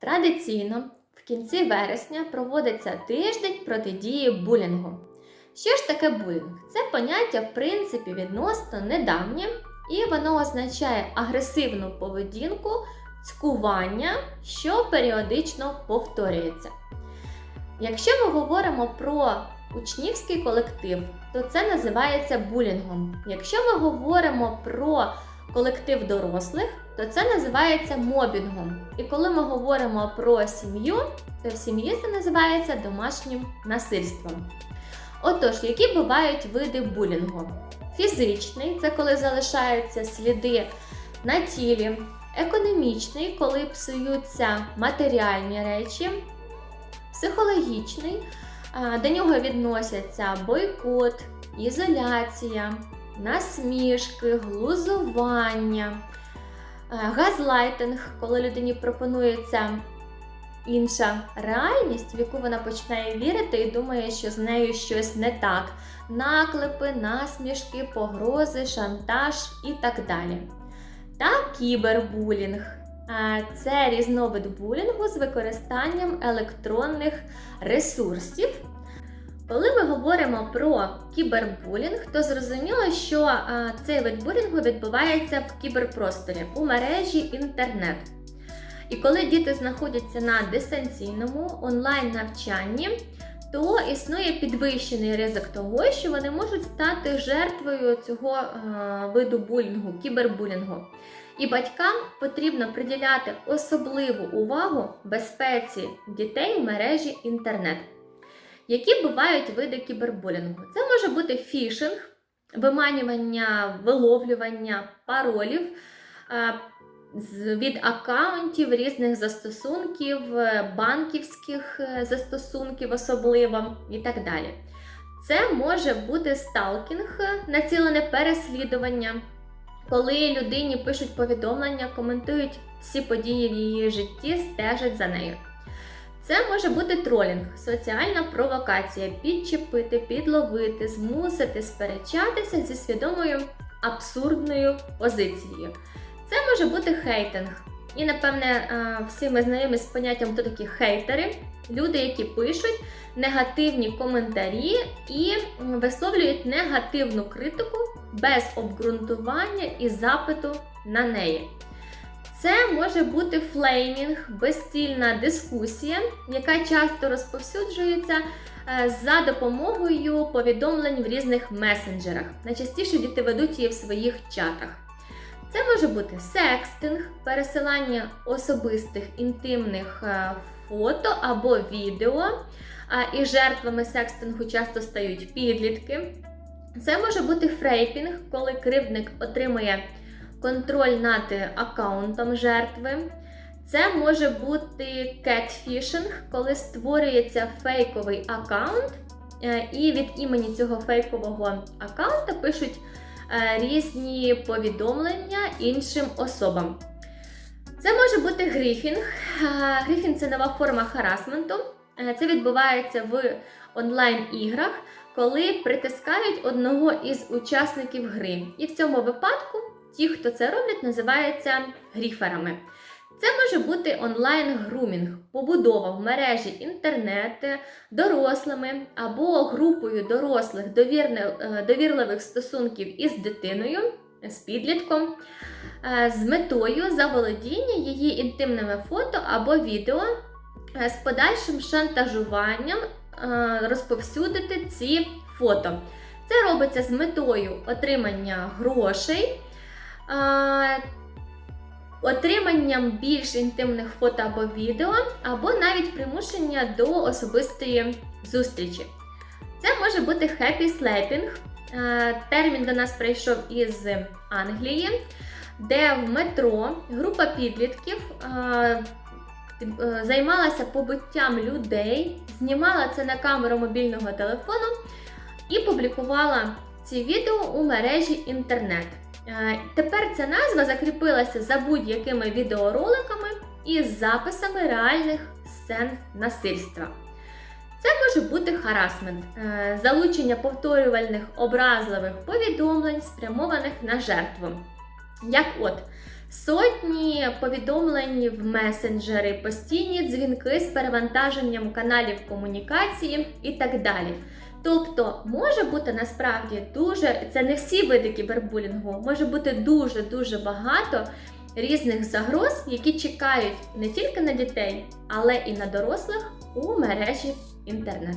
Традиційно в кінці вересня проводиться тиждень протидії булінгу. Що ж таке булінг? Це поняття, в принципі, відносно недавнє, і воно означає агресивну поведінку, цькування, що періодично повторюється. Якщо ми говоримо про учнівський колектив, то це називається булінгом. Якщо ми говоримо про колектив дорослих, то це називається мобінгом. І коли ми говоримо про сім'ю, то в сім'ї це називається домашнім насильством. Отож, які бувають види булінгу? Фізичний це коли залишаються сліди на тілі, економічний, коли псуються матеріальні речі, психологічний, до нього відносяться бойкот, ізоляція, насмішки, глузування, газлайтинг, коли людині пропонується інша реальність, в яку вона починає вірити і думає, що з нею щось не так. Наклепи, насмішки, погрози, шантаж і так далі. Та кібербулінг. Е, Це різновид булінгу з використанням електронних ресурсів. Коли говоримо про кібербулінг, то зрозуміло, що е, цей вид булінгу відбувається в кіберпросторі у мережі інтернет. І коли діти знаходяться на дистанційному онлайн навчанні, то існує підвищений ризик того, що вони можуть стати жертвою цього е, виду булінгу, кібербулінгу. І батькам потрібно приділяти особливу увагу безпеці дітей в мережі інтернет. Які бувають види кібербулінгу? Це може бути фішинг, виманювання, виловлювання паролів е, від аккаунтів різних застосунків, е, банківських е, застосунків особливо і так далі. Це може бути сталкінг, націлене переслідування, коли людині пишуть повідомлення, коментують всі події в її житті, стежать за нею. Це може бути тролінг, соціальна провокація, підчепити, підловити, змусити сперечатися зі свідомою абсурдною позицією. Це може бути хейтинг. І, напевне, е, всі ми знайомі з поняттям, хто такі хейтери, люди, які пишуть негативні коментарі і висловлюють негативну критику без обґрунтування і запиту на неї. Це може бути флеймінг, безцільна дискусія, яка часто розповсюджується е, за допомогою повідомлень в різних месенджерах. Найчастіше діти ведуть її в своїх чатах. Це може бути секстинг, пересилання особистих інтимних е, фото або відео. І жертвами секстингу часто стають підлітки. Це може бути фрейпінг, коли кривдник отримує контроль над аккаунтом жертви. Це може бути кетфішинг, коли створюється фейковий аккаунт, е, і від імені цього фейкового аккаунта пишуть е, різні повідомлення іншим особам. Це може бути гріфінг. Е, Гріфінг це нова форма харасменту. Це відбувається в онлайн-іграх, коли притискають одного із учасників гри. І в цьому випадку ті, хто це роблять, називаються гріферами. Це може бути онлайн-грумінг, побудова в мережі інтернет дорослими або групою дорослих е, довірливих стосунків із дитиною, з підлітком, е, з метою заволодіння її інтимними фото або відео е, з подальшим шантажуванням розповсюдити ці фото. Це робиться з метою отримання грошей, отриманням більш інтимних фото або відео, або навіть примушення до особистої зустрічі. Це може бути happy. Е, Термін до нас прийшов із Англії, де в метро група підлітків е, займалася побиттям людей, знімала це на камеру мобільного телефону і публікувала ці відео у мережі інтернет. Е, Тепер ця назва закріпилася за будь-якими відеороликами із записами реальних сцен насильства. Це може бути харасмент, е, залучення повторювальних образливих повідомлень, спрямованих на жертву. Як от сотні повідомлень в месенджери, постійні дзвінки з перевантаженням каналів комунікації і так далі. Тобто може бути насправді дуже, це не всі види кібербулінгу, може бути дуже дуже багато різних загроз, які чекають не тільки на дітей, але і на дорослих у мережі інтернет.